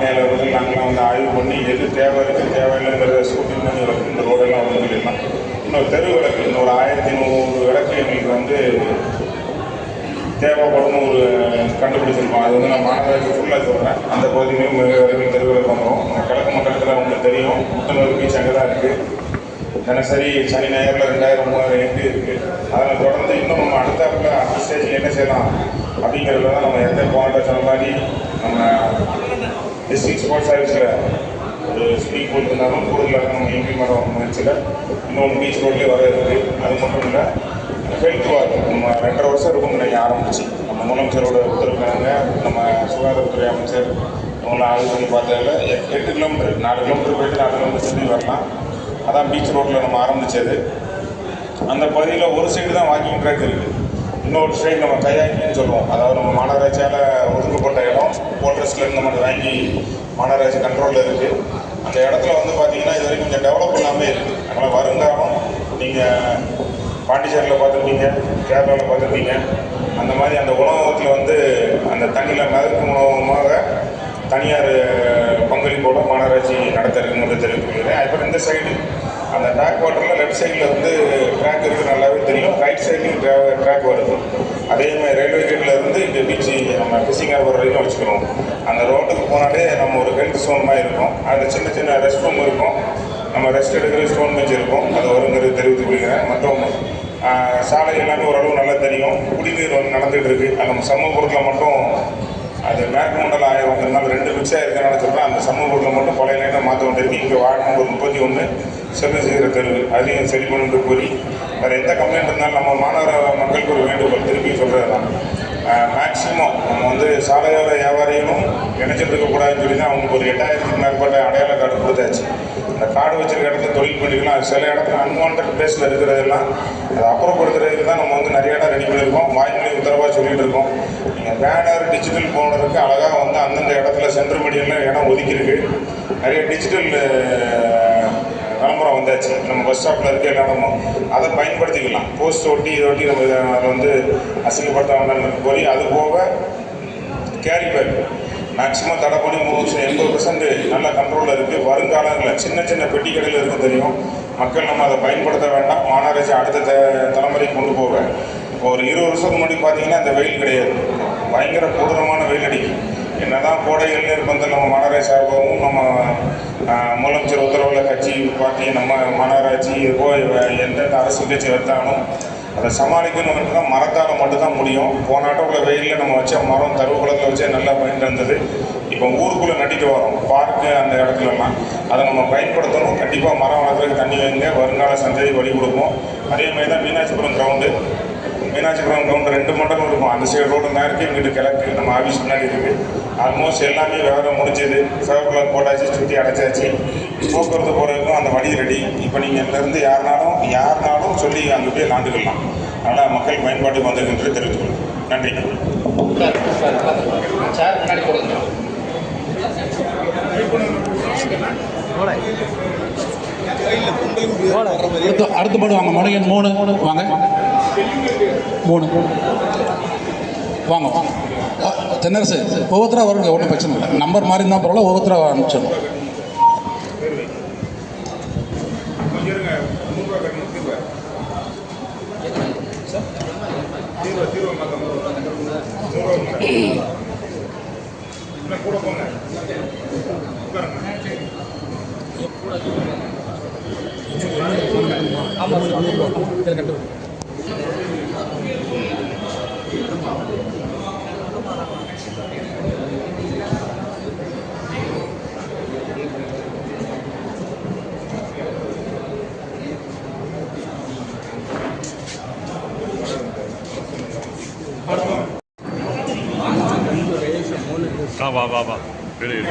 ஆணையாளர்கள் நாங்களாம் வந்து ஆய்வு பண்ணி எது தேவை இருக்குது தேவையில்லைங்கிறத ஸ்கூட்டிங் பண்ணி வரைக்கும் இந்த ரோடெல்லாம் வந்து சொல்லிடலாம் இன்னொரு தெரு விளக்கு இன்னொரு ஆயிரத்தி நூறு விளக்கு எங்களுக்கு வந்து தேவைப்படும் ஒரு கண்டுபிடிச்சிருக்கோம். அது வந்து நான் மாநகராட்சி ஃபுல்லாக சொல்கிறேன் அந்த பகுதியிலையும் மிக விரைவில் தெருவிளக்கு வந்துடும் கிழக்கு மக்களுக்கு உங்களுக்கு தெரியும். முத்தனூர் பீச் அங்கே தான் இருக்குது தினசரி சனி ஞாயிறில் ரெண்டாயிரம் மூவாயிரம் எட்டு இருக்குது அதில் தொடர்ந்து இன்னும் நம்ம அடுத்தாப்புல அடுத்த ஸ்டேஜில் என்ன செய்யலாம் அப்படிங்கிறதுல தான் நம்ம எந்த போராட்டம் சொன்ன மாதிரி நம்ம டிஸ்ட்ரிக்ட் ஸ்போர்ட்ஸ் சர்வீஸில் ஒரு ஸ்விமிங் கொடுத்துருந்தாலும் இருந்தாலும் கூடுதலாக நம்ம இம்ப்ளிமெண்ட் ஆகும் முயற்சியில் இன்னொன்று பீச் ரோட்லேயே வர இருக்குது அது மட்டும் இல்லை ஹெல்த் வார்டு நம்ம ரெண்டரை வருஷம் இருக்கும் நினைக்க ஆரம்பிச்சு. நம்ம முதலமைச்சரோட உத்தரவுக்காக நம்ம சுகாதாரத்துறை அமைச்சர் இவங்களாம் ஆய்வு பண்ணி பார்த்ததில் எட்டு கிலோமீட்டர் நாலு கிலோமீட்டர் போயிட்டு நாலு கிலோமீட்டர் சுற்றி வரலாம். அதான் பீச் ரோட்டில் நம்ம ஆரம்பித்தது அந்த பகுதியில் ஒரு சைடு தான் வாக்கிங் ட்ராக் இருக்குது இன்னொரு சைடு நம்ம கையாக்கின்னு சொல்லுவோம். அதாவது நம்ம மாநகராட்சியால் ஒதுக்கப்பட்ட இடம் போர்ட்ரஸ்லேருந்து நம்ம வாங்கி மாநகராட்சி கண்ட்ரோலில் இருக்குது அந்த இடத்துல வந்து பார்த்தீங்கன்னா இது வரைக்கும் கொஞ்சம் டெவலப் இல்லாமல் இருக்குது அதனால் வருங்காலம் நீங்கள் பாண்டிச்சேரியில் பார்த்துருப்பீங்க கேரளாவில் பார்த்துருப்பீங்க. அந்த மாதிரி அந்த உணவகத்தில் வந்து அந்த தண்ணியில் மிதக்கும் உணவகமாக தனியார் பங்களிப்போட மாநகராட்சி நடத்த இருக்குங்கிறத தெரிவித்துக்கிறேன் அதுக்கப்புறம் இந்த சைடு அந்த ட்ராக் வாட்டரில் லெஃப்ட் சைடில் வந்து ட்ராக் இருக்குது நல்லாவே தெரியும். ரைட் சைட்லையும் ட்ராக் வருது. அதே மாதிரி ரயில்வே கேட்டில் இருந்து இங்கே பீச்சு நம்ம ஃபிஷிங் ஹார்பர் வரைக்கும் வச்சுக்கிறோம் அந்த ரோட்டுக்கு போனாலே நம்ம ஒரு ஹெல்த் ஸ்டோன் மாதிரி இருக்கும். அதில் சின்ன சின்ன ரெஸ்ட் ரூம் இருக்கும். நம்ம ரெஸ்ட் எடுக்கிற ஸ்டோன் பெஞ்ச் இருக்கும். அது வருங்கிறது தெரிவித்து கொள்கிறேன். மற்றும் சாலை எல்லாமே ஓரளவு நல்லா தெரியும். குடிநீர் வந்து நடந்துகிட்டு இருக்குது நம்ம சமூகத்தில் மட்டும் அது மேற்கு மண்டல ஆயிரம் ரெண்டு மிக்ஸாக இருக்கிறனால சொல்கிறேன் அந்த சமூகத்தில் மட்டும் பழைய லைனை மாற்ற வேண்டியிருக்கு இங்கே வார்டு நம்பர் முப்பத்தி ஒன்று செல்வ செய்கிற தெருவு. அதையும் சரி பண்ணிட்டு கூறி வேறு எந்த கம்ப்ளைண்ட் இருந்தாலும் நம்ம மாநகர மக்களுக்கு ஒரு வேண்டுகோள். திருப்பி சொல்கிறது தான் மேக்சிமம் நம்ம வந்து சாலையோர வியாபாரிகளும் இணைச்சிட்டு இருக்கக்கூடாதுன்னு சொல்லி தான் அவங்களுக்கு ஒரு எட்டாயிரத்துக்கு மேற்பட்ட அடையாள கார்டு கொடுத்தாச்சு. அந்த கார்டு வச்சிருக்க இடத்துல தொழில் பண்ணிக்கலாம் அது சில இடத்துல அன்வான்ட் பிளேஸில் இருக்கிறதெல்லாம் அதை அப்புறப்படுத்துறதுக்கு தான் நம்ம வந்து நிறைய இடம் ரெடி பண்ணியிருக்கோம். வாய்மொழி உத்தரவாக சொல்லிகிட்டு இருக்கோம். பேனர் டிஜிட்டல் போனதுக்கு அழகாக வந்து அந்தந்த இடத்துல சென்ட்ரல் மீடியமில் இடம் ஒதுக்கியிருக்கு. நிறைய டிஜிட்டல் விளம்பரம் வந்தாச்சு. நம்ம பஸ் ஸ்டாப்பில் இருக்க எல்லா இடமும் அதை பயன்படுத்திக்கலாம். போஸ்ட் ஒட்டி இதை ஒட்டி நம்ம அதை வந்து அசிங்கப்படுத்தாமல் போய் அது போக கேரி பேக் மேக்ஸிமம் தடை பண்ணி மூணு வருஷம் எண்பது பர்சன்ட் நல்ல கண்ட்ரோலில் இருக்குது வருங்காலங்களில் சின்ன சின்ன பெட்டி கடையில் இருக்கும் தெரியும். மக்கள் நம்ம அதை பயன்படுத்த வேண்டாம். மாநகராட்சி அடுத்த த- தலைமுறைக்கு கொண்டு போக. இப்போ ஒரு இருபது வருஷத்துக்கு முன்னாடி பார்த்தீங்கன்னா இந்த வெயில் கிடையாது. பயங்கர கொடூரமான வெயில் அடிக்கும். என்னதான் கோடை இளைஞர் பந்தல் நம்ம மாநகராட்சி சார்பாகவும் நம்ம முதலமைச்சர் உத்தரவுள்ள கட்சி பார்ட்டி நம்ம மாநகராட்சி இதுபோ எந்தெந்த அரசு கட்சி எடுத்தாலும் அதை சமாளிக்கணுங்கிறது தான் மரத்தால் மட்டும்தான் முடியும். போன ஆட்டம் உள்ள வெயிலில் நம்ம வச்ச மரம் தருவகுளத்தில் வச்சே நல்லா பயன் இருந்தது இப்போ ஊருக்குள்ளே நட்டிட்டு வரோம் பார்க்கு அந்த இடத்துலலாம். அதை நம்ம பயன்படுத்தணும். கண்டிப்பாக மரம் வளர்க்குறதுக்கு தண்ணி வைங்க வருங்கால சந்ததி வழி கொடுப்போம். அதே மாதிரி தான் மீனாட்சிபுரம் கிரவுண்டு மீனாட்சிபுரம் கிரவுண்டு ரெண்டு மண்டலம் இருக்கும். அந்த சைடு ரோடு தான் இருக்குது இங்கிட்டு கிழக்கு நம்ம ஆஃபீஸ் முன்னாடி இருக்குது ஆல்மோஸ்ட் எல்லாமே வேலை முடிஞ்சது. ஃபேவர் போட்டாச்சு சுற்றி அடைச்சாச்சு. போக்குவரத்து போகிறதுக்கும் அந்த வழி ரெடி இப்போ நீங்கள் இங்கேருந்து யாருனாலும் யாருனாலும் சொல்லி அங்கே போய் லாண்டுக்கலாம் அதனால் மக்கள் பயன்பாட்டுக்கு வந்திருக்கின்றது தெரிவித்துக்கொள்கிறேன் நன்றி. அடுத்து அடுத்த பாடு வாங்க மணியன் மூணு. வாங்க. மூணு. வாங்க. அ, தென்னரசு ஒவ்வொருத்தராக வருங்க ஒன்றும் பிரச்சனை இல்லை. நம்பர் மாதிரி இருந்தால் பரவாயில்ல ஒவ்வொருத்தராக அனுப்பிச்சிடணும் கொஞ்சம் இருங்க நூறுரூவா वाह वाह वाह ग्रेट